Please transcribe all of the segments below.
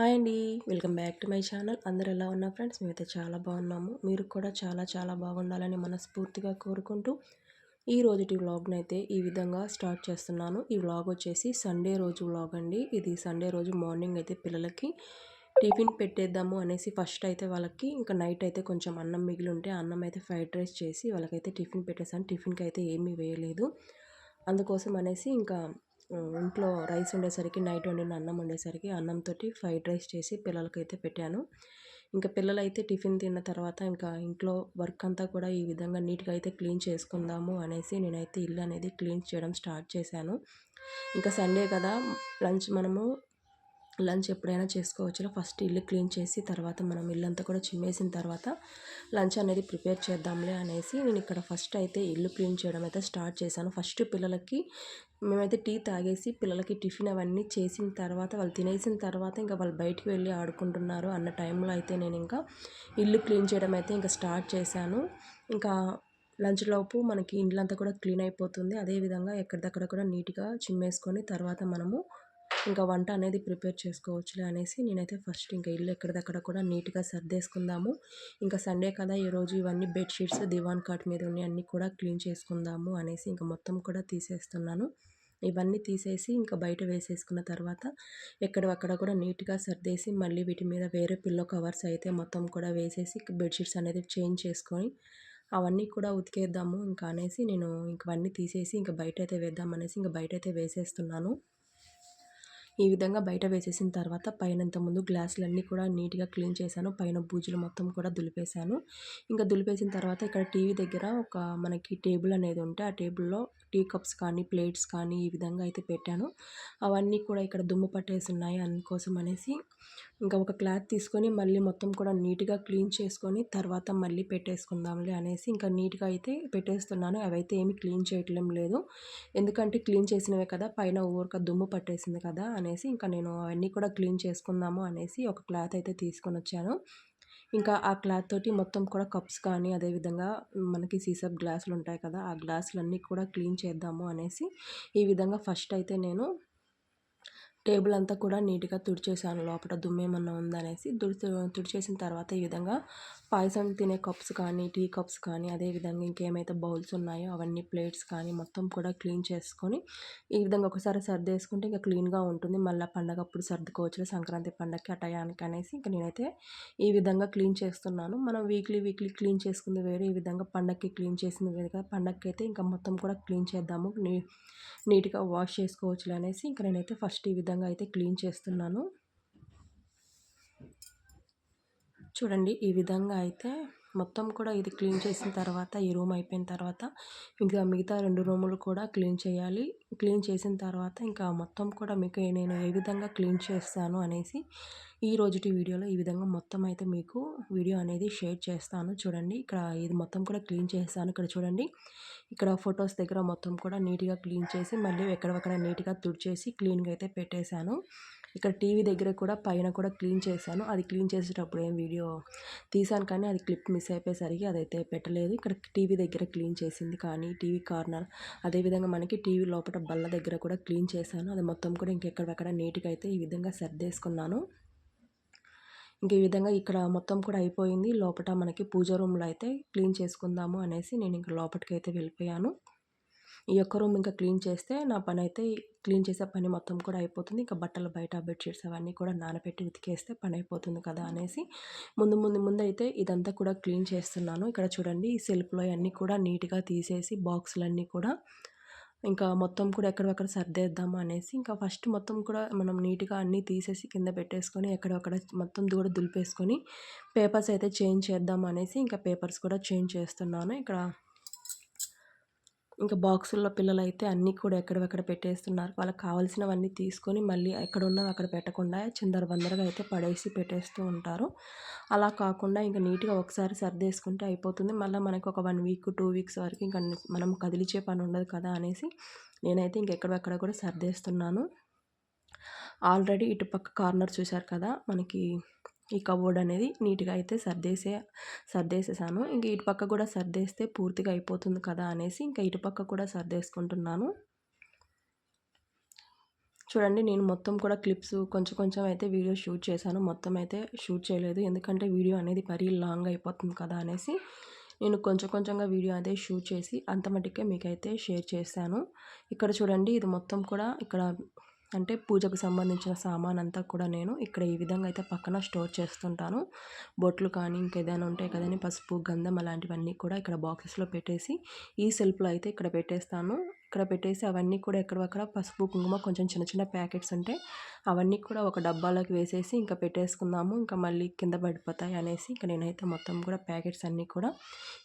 Hi అండి. Welcome back to my channel. అందరు ఎలా ఉన్నా ఫ్రెండ్స్? మేమైతే చాలా బాగున్నాము. మీరు కూడా చాలా చాలా బాగుండాలని మనస్ఫూర్తిగా కోరుకుంటూ ఈ రోజుటి వ్లాగ్ని అయితే ఈ విధంగా స్టార్ట్ చేస్తున్నాను. ఈ వ్లాగ్ వచ్చేసి సండే రోజు వ్లాగ్ అండి. ఇది సండే రోజు మార్నింగ్ అయితే పిల్లలకి టిఫిన్ పెట్టేద్దాము అనేసి ఫస్ట్ అయితే వాళ్ళకి ఇంకా నైట్ అయితే కొంచెం అన్నం మిగిలి ఉంటే అన్నం అయితే ఫ్రైడ్ రైస్ చేసి వాళ్ళకైతే టిఫిన్ పెట్టేసాను టిఫిన్కి అయితే ఏమీ వేయలేదు. అందుకోసం అనేసి ఇంకా ఇంట్లో రైస్ ఉండేసరికి నైట్ వండిన అన్నం ఉండేసరికి అన్నంతో ఫ్రైడ్ రైస్ చేసి పిల్లలకైతే పెట్టాను. ఇంకా పిల్లలు అయితే టిఫిన్ తిన్న తర్వాత ఇంకా ఇంట్లో వర్క్ అంతా కూడా ఈ విధంగా నీట్గా అయితే క్లీన్ చేసుకుందాము అనేసి నేనైతే ఇల్లు అనేది క్లీన్ చేయడం స్టార్ట్ చేశాను. ఇంకా సండే కదా లంచ్ మనము లంచ్ ఎప్పుడైనా చేసుకోవచ్చు ఫస్ట్ ఇల్లు క్లీన్ చేసి తర్వాత మనం ఇల్లంతా కూడా చిమ్మేసిన తర్వాత లంచ్ అనేది ప్రిపేర్ చేద్దాంలే అనేసి నేను ఇక్కడ ఫస్ట్ అయితే ఇల్లు క్లీన్ చేయడం అయితే స్టార్ట్ చేశాను. ఫస్ట్ పిల్లలకి మేమైతే టీ తాగేసి పిల్లలకి టిఫిన్ అవన్నీ చేసిన తర్వాత వాళ్ళు తినేసిన తర్వాత ఇంకా వాళ్ళు బయటికి వెళ్ళి ఆడుకుంటున్నారు అన్న టైంలో అయితే నేను ఇంకా ఇల్లు క్లీన్ చేయడం అయితే ఇంకా స్టార్ట్ చేశాను. ఇంకా లంచ్ లోపు మనకి ఇండ్లంతా కూడా క్లీన్ అయిపోతుంది. అదేవిధంగా ఎక్కడిదక్కడ కూడా నీట్గా చిమ్మేసుకొని తర్వాత మనము ఇంకా వంట అనేది ప్రిపేర్ చేసుకోవచ్చులే అనేసి నేనైతే ఫస్ట్ ఇంకా ఇల్లు ఎక్కడిదక్కడ కూడా నీట్గా సర్దేసుకుందాము. ఇంకా సండే కదా ఈరోజు ఇవన్నీ బెడ్షీట్స్ దివాన్ కాట్ మీద ఉన్నాయి అన్నీ కూడా క్లీన్ చేసుకుందాము అనేసి ఇంకా మొత్తం కూడా తీసేస్తున్నాను. ఇవన్నీ తీసేసి ఇంకా బయట వేసేసుకున్న తర్వాత ఎక్కడక్కడ కూడా నీట్గా సర్దేసి మళ్ళీ వీటి మీద వేరే పిల్లో కవర్స్ అయితే మొత్తం కూడా వేసేసి బెడ్షీట్స్ అనేది చేంజ్ చేసుకొని అవన్నీ కూడా ఉతికేద్దాము ఇంకా అనేసి నేను ఇంకవన్నీ తీసేసి ఇంకా బయట అయితే వేద్దాం అనేసి ఇంకా బయట అయితే వేసేస్తున్నాను. ఈ విధంగా బయట వేసేసిన తర్వాత పైనంత ముందు గ్లాసులన్నీ కూడా నీట్గా క్లీన్ చేశాను. పైన బూజులు మొత్తం కూడా దులిపేశాను. ఇంకా దులిపేసిన తర్వాత ఇక్కడ టీవీ దగ్గర ఒక మనకి టేబుల్ అనేది ఉంటే ఆ టేబుల్లో టీ కప్స్ కానీ ప్లేట్స్ కానీ ఈ విధంగా అయితే పెట్టాను. అవన్నీ కూడా ఇక్కడ దుమ్ము పట్టేసి ఉన్నాయి అందుకోసం అనేసి ఇంకా ఒక క్లాత్ తీసుకొని మళ్ళీ మొత్తం కూడా నీట్గా క్లీన్ చేసుకొని తర్వాత మళ్ళీ పెట్టేసుకుందాంలే అనేసి ఇంకా నీట్గా అయితే పెట్టేస్తున్నాను. అవైతే ఏమి క్లీన్ చేయట్లేం లేదు. ఎందుకంటే క్లీన్ చేసినవే కదా పైన ఊరిక దుమ్ము పట్టేసింది కదా అనేసి ఇంకా నేను అవన్నీ కూడా క్లీన్ చేసుకుందాము అనేసి ఒక క్లాత్ అయితే తీసుకొని వచ్చాను. ఇంకా ఆ క్లాత్ తోటి మొత్తం కూడా కప్స్ కానీ అదేవిధంగా మనకి సీసప్ గ్లాసులు ఉంటాయి కదా ఆ గ్లాసులన్నీ కూడా క్లీన్ చేద్దాము అనేసి ఈ విధంగా ఫస్ట్ అయితే నేను టేబుల్ అంతా కూడా నీట్గా తుడిచేసాను. లోపల దుమ్మేమన్నా ఉందనేసి తుడిచి తుడిచేసిన తర్వాత ఈ విధంగా పాయసం తినే కప్స్ కానీ టీ కప్స్ కానీ అదేవిధంగా ఇంకేమైతే బౌల్స్ ఉన్నాయో అవన్నీ ప్లేట్స్ కానీ మొత్తం కూడా క్లీన్ చేసుకొని ఈ విధంగా ఒకసారి సర్దేసుకుంటే ఇంకా క్లీన్గా ఉంటుంది. మళ్ళీ పండగప్పుడు సర్దుకోవచ్చు సంక్రాంతి పండగకి అటయానికి అనేసి ఇంకా నేనైతే ఈ విధంగా క్లీన్ చేస్తున్నాను. మనం వీక్లీ వీక్లీ క్లీన్ చేసుకుంది వేరే ఈ విధంగా పండగకి క్లీన్ చేసింది వేరుగా పండగకి అయితే ఇంకా మొత్తం కూడా క్లీన్ చేద్దాము. నీ నీట్గా వాష్ చేసుకోవచ్చు అనేసి ఇంకా నేనైతే ఫస్ట్ ఈ విధంగా అయితే క్లీన్ చేస్తున్నాను. చూడండి ఈ విధంగా అయితే మొత్తం కూడా ఇది క్లీన్ చేసిన తర్వాత ఈ రూమ్ అయిపోయిన తర్వాత ఇంకా మిగతా రెండు రూములు కూడా క్లీన్ చేయాలి. క్లీన్ చేసిన తర్వాత ఇంకా మొత్తం కూడా మీకు నేను ఏ విధంగా క్లీన్ చేస్తాను అనేసి ఈ రోజుటి వీడియోలో ఈ విధంగా మొత్తం అయితే మీకు వీడియో అనేది షేర్ చేస్తాను. చూడండి ఇక్కడ ఇది మొత్తం కూడా క్లీన్ చేస్తాను. ఇక్కడ చూడండి ఇక్కడ ఫొటోస్ దగ్గర మొత్తం కూడా నీట్గా క్లీన్ చేసి మళ్ళీ ఎక్కడ నీట్గా తుడిచేసి క్లీన్గా అయితే పెట్టేశాను. ఇక్కడ టీవీ దగ్గర కూడా పైన కూడా క్లీన్ చేశాను. అది క్లీన్ చేసేటప్పుడు ఏం వీడియో తీసాను కానీ అది క్లిప్ మిస్ అయిపోయేసరికి అదైతే పెట్టలేదు. ఇక్కడ టీవీ దగ్గర క్లీన్ చేసింది కానీ టీవీ కార్నర్ అదేవిధంగా మనకి టీవీ లోపల బల్ల దగ్గర కూడా క్లీన్ చేశాను. అది మొత్తం కూడా ఇంకెక్కడెక్కడ నీట్గా అయితే ఈ విధంగా సర్దేసుకున్నాను. ఇంక ఈ విధంగా ఇక్కడ మొత్తం కూడా అయిపోయింది. లోపల మనకి పూజ రూమ్లో అయితే క్లీన్ చేసుకుందాము అనేసి నేను ఇంక లోపలికి అయితే వెళ్ళిపోయాను. ఈ యొక్క రూమ్ ఇంకా క్లీన్ చేస్తే నా పని అయితే క్లీన్ చేసే పని మొత్తం కూడా అయిపోతుంది. ఇంకా బట్టలు బయట బెడ్షీట్స్ అవన్నీ కూడా నానబెట్టి ఉతికేస్తే పని అయిపోతుంది కదా అనేసి ముందు ముందు ముందు అయితే ఇదంతా కూడా క్లీన్ చేస్తున్నాను. ఇక్కడ చూడండి ఈ సెల్ఫ్లో అన్నీ కూడా నీట్గా తీసేసి బాక్సులన్నీ కూడా ఇంకా మొత్తం కూడా ఎక్కడొక్కడ సర్దేద్దాము అనేసి ఇంకా ఫస్ట్ మొత్తం కూడా మనం నీట్గా అన్నీ తీసేసి కింద పెట్టేసుకొని ఎక్కడొక్కడ మొత్తం కూడా దులిపేసుకొని పేపర్స్ అయితే చేంజ్ చేద్దాం అనేసి ఇంకా పేపర్స్ కూడా చేంజ్ చేస్తున్నాను. ఇక్కడ ఇంకా బాక్సుల్లో పిల్లలు అయితే అన్నీ కూడా ఎక్కడెక్కడ పెట్టేస్తున్నారు? వాళ్ళకి కావాల్సినవన్నీ తీసుకొని మళ్ళీ ఎక్కడ ఉన్నవి అక్కడ పెట్టకుండా చిందర బందరగా అయితే పడేసి పెట్టేస్తూ ఉంటారు. అలా కాకుండా ఇంకా నీట్గా ఒకసారి సర్దేసుకుంటే అయిపోతుంది. మళ్ళీ మనకు ఒక వన్ వీక్ టూ వీక్స్ వరకు ఇంకా మనం కదిలిచే పని ఉండదు కదా అనేసి నేనైతే ఇంకెక్కడెక్కడ కూడా సర్దేస్తున్నాను. ఆల్రెడీ ఇటుపక్క కార్నర్ చూశారు కదా మనకి ఈ కబోర్డ్ అనేది నీట్గా అయితే సర్దేసే సర్దేసేసాను. ఇంకా ఇటు పక్క కూడా సర్దేస్తే పూర్తిగా అయిపోతుంది కదా అనేసి ఇంకా ఇటు పక్క కూడా సర్దేసుకుంటున్నాను. చూడండి నేను మొత్తం కూడా క్లిప్స్ కొంచెం కొంచెం అయితే వీడియో షూట్ చేశాను. మొత్తం అయితే షూట్ చేయలేదు. ఎందుకంటే వీడియో అనేది మరీ లాంగ్ అయిపోతుంది కదా అనేసి నేను కొంచెం కొంచెంగా వీడియో అదే షూట్ చేసి అంత మటుకే మీకైతే షేర్ చేశాను. ఇక్కడ చూడండి ఇది మొత్తం కూడా ఇక్కడ అంటే పూజకు సంబంధించిన సామాన్ అంతా కూడా నేను ఇక్కడ ఈ విధంగా అయితే పక్కన స్టోర్ చేస్తుంటాను. బొట్లు కానీ ఇంకేదైనా ఉంటాయి కదండీ పసుపు గంధం అలాంటివన్నీ కూడా ఇక్కడ బాక్సెస్లో పెట్టేసి ఈ సెల్ఫ్లో అయితే ఇక్కడ పెట్టేస్తాను. ఇక్కడ పెట్టేసి అవన్నీ కూడా ఎక్కడక్కడ పసుపు కుంకుమ కొంచెం చిన్న చిన్న ప్యాకెట్స్ ఉంటే అవన్నీ కూడా ఒక డబ్బాలోకి వేసేసి ఇంకా పెట్టేసుకుందాము. ఇంకా మళ్ళీ కింద పడిపోతాయి అనేసి ఇంకా నేనైతే మొత్తం కూడా ప్యాకెట్స్ అన్నీ కూడా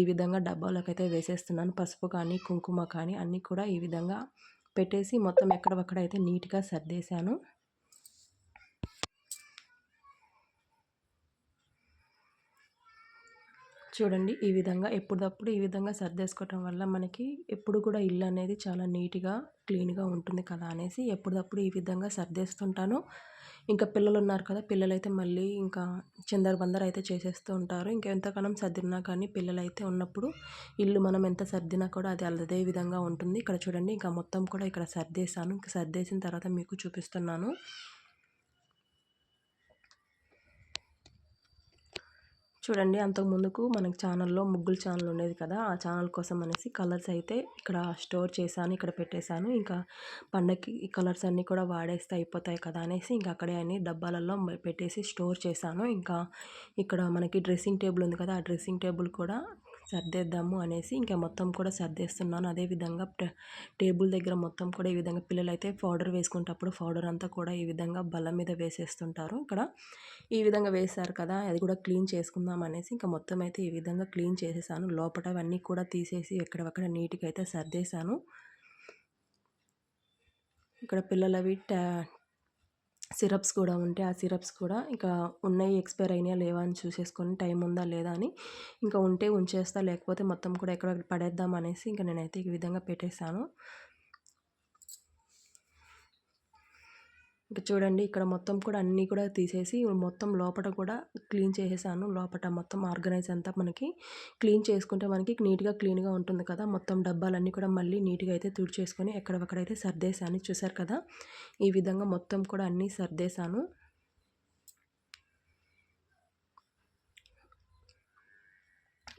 ఈ విధంగా డబ్బాలోకి అయితే వేసేస్తున్నాను. పసుపు కానీ కుంకుమ కానీ అన్నీ కూడా ఈ విధంగా పెట్టేసి మొత్తం ఎక్కడక్కడ అయితే నీట్గా సర్దేశాను. చూడండి ఈ విధంగా ఎప్పుడప్పుడు ఈ విధంగా సర్దేసుకోవటం వల్ల మనకి ఎప్పుడు కూడా ఇల్లు అనేది చాలా నీట్గా క్లీన్గా ఉంటుంది కదా అనేసి ఎప్పుడప్పుడు ఈ విధంగా సర్దేస్తుంటాను. ఇంకా పిల్లలు ఉన్నారు కదా పిల్లలైతే మళ్ళీ ఇంకా చిందర బందర అయితే చేసేస్తూ ఉంటారు. ఇంకా ఎంతకాలం సర్దినా కానీ పిల్లలు అయితే ఉన్నప్పుడు ఇల్లు మనం ఎంత సర్దినా కూడా అది అదే విధంగా ఉంటుంది. ఇక్కడ చూడండి ఇంకా మొత్తం కూడా ఇక్కడ సర్దేశాను. ఇంకా సర్దేసిన తర్వాత మీకు చూపిస్తున్నాను. చూడండి అంతకు ముందుకు మనకు ఛానల్లో ముగ్గులు ఛానల్ ఉండేది కదా. ఆ ఛానల్ కోసం అనేసి కలర్స్ అయితే ఇక్కడ స్టోర్ చేశాను ఇక్కడ పెట్టేశాను. ఇంకా పండగకి ఈ కలర్స్ అన్నీ కూడా వాడేస్తే అయిపోతాయి కదా అనేసి ఇంకా అక్కడే అన్ని డబ్బాలలో పెట్టేసి స్టోర్ చేశాను. ఇంకా ఇక్కడ మనకి డ్రెస్సింగ్ టేబుల్ ఉంది కదా ఆ డ్రెస్సింగ్ టేబుల్ కూడా సర్దేద్దాము అనేసి ఇంకా మొత్తం కూడా సర్దేస్తున్నాను. అదేవిధంగా టేబుల్ దగ్గర మొత్తం కూడా ఈ విధంగా పిల్లలు అయితే పౌడర్ వేసుకుంటప్పుడు పౌడర్ అంతా కూడా ఈ విధంగా బల్ల మీద వేసేస్తుంటారు. ఇక్కడ ఈ విధంగా వేశారు కదా అది కూడా క్లీన్ చేసుకుందాం అనేసి ఇంకా మొత్తం అయితే ఈ విధంగా క్లీన్ చేసేసాను. లోపల అవన్నీ కూడా తీసేసి ఎక్కడక్కడ నీట్గా అయితే సర్దేశాను. ఇక్కడ పిల్లలవి సిరప్స్ కూడా ఉంటే ఆ సిరప్స్ కూడా ఇంకా ఉన్నాయి ఎక్స్పైర్ అయినాయా లేవా అని చూసేసుకొని టైం ఉందా లేదా అని ఇంకా ఉంటే ఉంచేస్తా లేకపోతే మొత్తం కూడా ఎక్కడ పడేద్దాం అనేసి ఇంకా నేనైతే ఈ విధంగా పెట్టేశాను. ఇంకా చూడండి ఇక్కడ మొత్తం కూడా అన్నీ కూడా తీసేసి మొత్తం లోపల కూడా క్లీన్ చేసేసాను. లోపల మొత్తం ఆర్గనైజ్ అంతా మనకి క్లీన్ చేసుకుంటే మనకి నీట్గా క్లీన్గా ఉంటుంది కదా. మొత్తం డబ్బాలన్నీ కూడా మళ్ళీ నీట్గా అయితే తుడిచేసుకొని ఎక్కడెక్కడైతే సర్దేశాను. చూసారు కదా? ఈ విధంగా మొత్తం కూడా అన్నీ సర్దేశాను.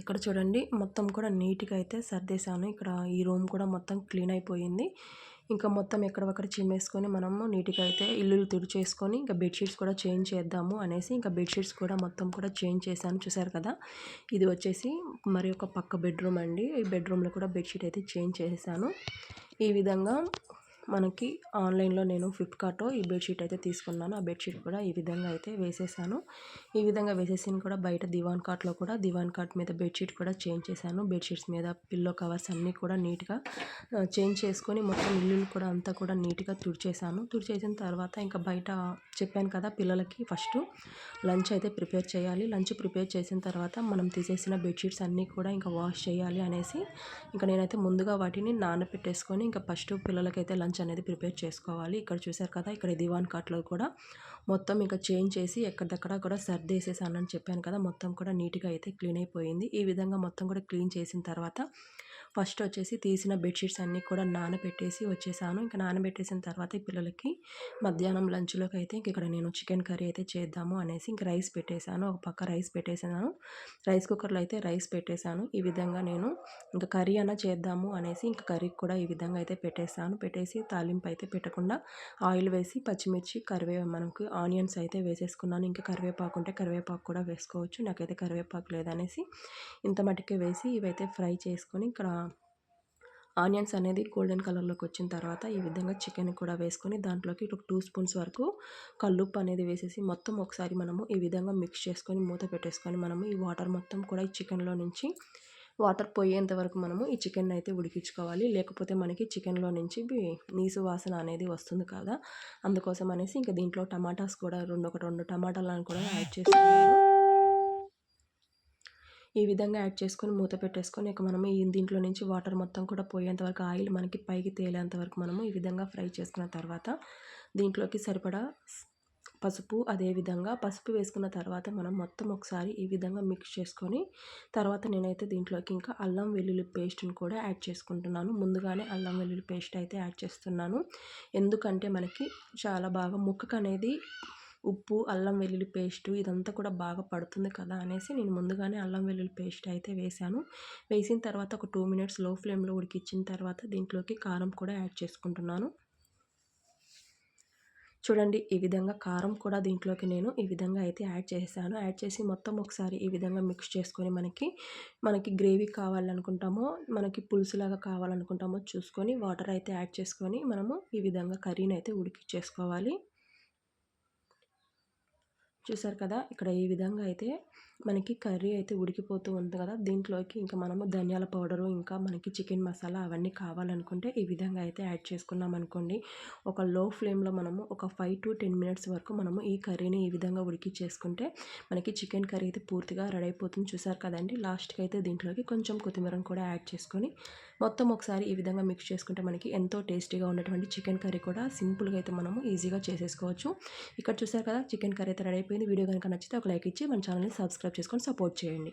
ఇక్కడ చూడండి మొత్తం కూడా నీట్గా అయితే సర్దేశాను. ఇక్కడ ఈ రూమ్ కూడా మొత్తం క్లీన్ అయిపోయింది. ఇంకా మొత్తం ఎక్కడొక్కడ చిమ్మేసుకొని మనము నీట్గా అయితే ఇల్లులు తుడిచేసుకొని ఇంకా బెడ్షీట్స్ కూడా చేంజ్ చేద్దాము అనేసి ఇంకా బెడ్షీట్స్ కూడా మొత్తం కూడా చేంజ్ చేశాను. చూసారు కదా? ఇది వచ్చేసి మరి ఒక పక్క బెడ్రూమ్ అండి. ఈ బెడ్రూమ్లో కూడా బెడ్షీట్ అయితే చేంజ్ చేసేసాను ఈ విధంగా మనకి ఆన్లైన్లో నేను ఫ్లిప్కార్ట్లో ఈ బెడ్షీట్ అయితే తీసుకున్నాను. ఆ బెడ్షీట్ కూడా ఈ విధంగా అయితే వేసేసాను. ఈ విధంగా వేసేసిన కూడా బయట దివాన్ కార్ట్లో కూడా దివాన్ కార్ట్ మీద బెడ్షీట్ కూడా చేంజ్ చేశాను. బెడ్షీట్స్ మీద పిల్లో కవర్స్ అన్నీ కూడా నీట్గా చేంజ్ చేసుకొని మొత్తం ఇల్లు కూడా అంతా కూడా నీట్గా తుడిచేసాను తుడిచేసిన తర్వాత ఇంకా బయట చెప్పాను కదా పిల్లలకి ఫస్ట్ లంచ్ అయితే ప్రిపేర్ చేయాలి. లంచ్ ప్రిపేర్ చేసిన తర్వాత మనం తీసేసిన బెడ్షీట్స్ అన్నీ కూడా ఇంకా వాష్ చేయాలి అనేసి ఇంకా నేనైతే ముందుగా వాటిని నానబెట్టేసుకొని ఇంకా ఫస్ట్ పిల్లలకైతే లంచ్ లంచ్ అనేది ప్రిపేర్ చేసుకోవాలి. ఇక్కడ చూసారు కదా ఇక్కడ దివాన్ కాట్లో కూడా మొత్తం ఇంకా చేంజ్ చేసి ఎక్కడిదక్కడ కూడా సర్దేసేసానని చెప్పాను కదా మొత్తం కూడా నీట్గా అయితే క్లీన్ అయిపోయింది. ఈ విధంగా మొత్తం కూడా క్లీన్ చేసిన తర్వాత ఫస్ట్ వచ్చేసి తీసిన బెడ్షీట్స్ అన్నీ కూడా నానబెట్టేసి వచ్చేసాను. ఇంకా నానబెట్టేసిన తర్వాత పిల్లలకి మధ్యాహ్నం లంచ్లోకి అయితే ఇంక ఇక్కడ నేను చికెన్ కర్రీ అయితే చేద్దాము అనేసి ఇంక రైస్ పెట్టేశాను ఒక పక్క రైస్ పెట్టేసాను. రైస్ కుక్కర్లో అయితే రైస్ పెట్టేశాను ఈ విధంగా నేను ఇంకా కర్రీ అన్న చేద్దాము అనేసి ఇంకా కర్రీకి కూడా ఈ విధంగా అయితే పెట్టేశాను పెట్టేసి తాలింపు అయితే పెట్టకుండా ఆయిల్ వేసి పచ్చిమిర్చి కరివే మనకు ఆనియన్స్ అయితే వేసేసుకున్నాను. ఇంకా కరివేపాకు ఉంటే కరివేపాకు కూడా వేసుకోవచ్చు. నాకైతే కరివేపాకు లేదనేసి ఇంత మటుకే వేసి ఇవైతే ఫ్రై చేసుకొని ఇక్కడ ఆనియన్స్ అనేది గోల్డెన్ కలర్లోకి వచ్చిన తర్వాత ఈ విధంగా చికెన్ కూడా వేసుకొని దాంట్లోకి ఒక టూ స్పూన్స్ వరకు కల్లుప్పు అనేది వేసేసి మొత్తం ఒకసారి మనము ఈ విధంగా మిక్స్ చేసుకొని మూత పెట్టేసుకొని మనము ఈ వాటర్ మొత్తం కూడా ఈ చికెన్లో నుంచి వాటర్ పోయేంత వరకు మనము ఈ చికెన్ అయితే ఉడికించుకోవాలి. లేకపోతే మనకి చికెన్లో నుంచి నీసు వాసన అనేది వస్తుంది కదా. అందుకోసం అనేసి ఇంకా దీంట్లో టమాటాస్ కూడా రెండు ఒక రెండు టమాటాలను కూడా యాడ్ చేసుకున్నాను. ఈ విధంగా యాడ్ చేసుకొని మూత పెట్టేసుకొని ఇక మనము ఈ దీంట్లో నుంచి వాటర్ మొత్తం కూడా పోయేంత వరకు ఆయిల్ మనకి పైకి తేలేంత వరకు మనము ఈ విధంగా ఫ్రై చేసుకున్న తర్వాత దీంట్లోకి సరిపడా పసుపు అదేవిధంగా పసుపు వేసుకున్న తర్వాత మనం మొత్తం ఒకసారి ఈ విధంగా మిక్స్ చేసుకొని తర్వాత నేనైతే దీంట్లోకి ఇంకా అల్లం వెల్లుల్లి పేస్ట్ని కూడా యాడ్ చేసుకుంటున్నాను. ముందుగానే అల్లం వెల్లుల్లి పేస్ట్ అయితే యాడ్ చేస్తున్నాను. ఎందుకంటే మనకి చాలా బాగా ముక్కకు అనేది ఉప్పు అల్లం వెల్లుల్లి పేస్ట్ ఇదంతా కూడా బాగా పడుతుంది కదా అనేసి నేను ముందుగానే అల్లం వెల్లుల్లి పేస్ట్ అయితే వేశాను. వేసిన తర్వాత ఒక టూ మినిట్స్లో ఫ్లేమ్లో ఉడికిచ్చిన తర్వాత దీంట్లోకి కారం కూడా యాడ్ చేసుకుంటున్నాను. చూడండి ఈ విధంగా కారం కూడా దీంట్లోకి నేను ఈ విధంగా అయితే యాడ్ చేశాను. యాడ్ చేసి మొత్తం ఒకసారి ఈ విధంగా మిక్స్ చేసుకొని మనకి మనకి గ్రేవీ కావాలనుకుంటామో మనకి పులుసులాగా కావాలనుకుంటామో చూసుకొని వాటర్ అయితే యాడ్ చేసుకొని మనము ఈ విధంగా కర్రీని అయితే ఉడికిచ్చేసుకోవాలి. చూసారు కదా ఇక్కడ ఈ విధంగా అయితే మనకి కర్రీ అయితే ఉడికిపోతూ ఉంది కదా దీంట్లోకి ఇంకా మనము ధనియాల పౌడరు ఇంకా మనకి చికెన్ మసాలా అవన్నీ కావాలనుకుంటే ఈ విధంగా అయితే యాడ్ చేసుకున్నాం అనుకోండి. ఒక లో ఫ్లేమ్లో మనము ఒక ఫైవ్ టు టెన్ మినిట్స్ వరకు మనము ఈ కర్రీని ఈ విధంగా ఉడికి చేసుకుంటే మనకి చికెన్ కర్రీ అయితే పూర్తిగా రెడీ అయిపోతుంది. చూసారు కదండి లాస్ట్కి అయితే దీంట్లోకి కొంచెం కొత్తిమీరను కూడా యాడ్ చేసుకొని మొత్తం ఒకసారి ఈ విధంగా మిక్స్ చేసుకుంటే మనకి ఎంతో టేస్టీగా ఉన్నటువంటి చికెన్ కర్రీ కూడా సింపుల్గా అయితే మనము ఈజీగా చేసేసుకోవచ్చు. ఇక్కడ చూసారు కదా చికెన్ కర్రీ అయితే రెడీ అయిపోయింది. వీడియో కనుక నచ్చితే ఒక లైక్ ఇచ్చి మన ఛానల్ని సబ్స్క్రైబ్ చేసుకొని సపోర్ట్ చేయండి.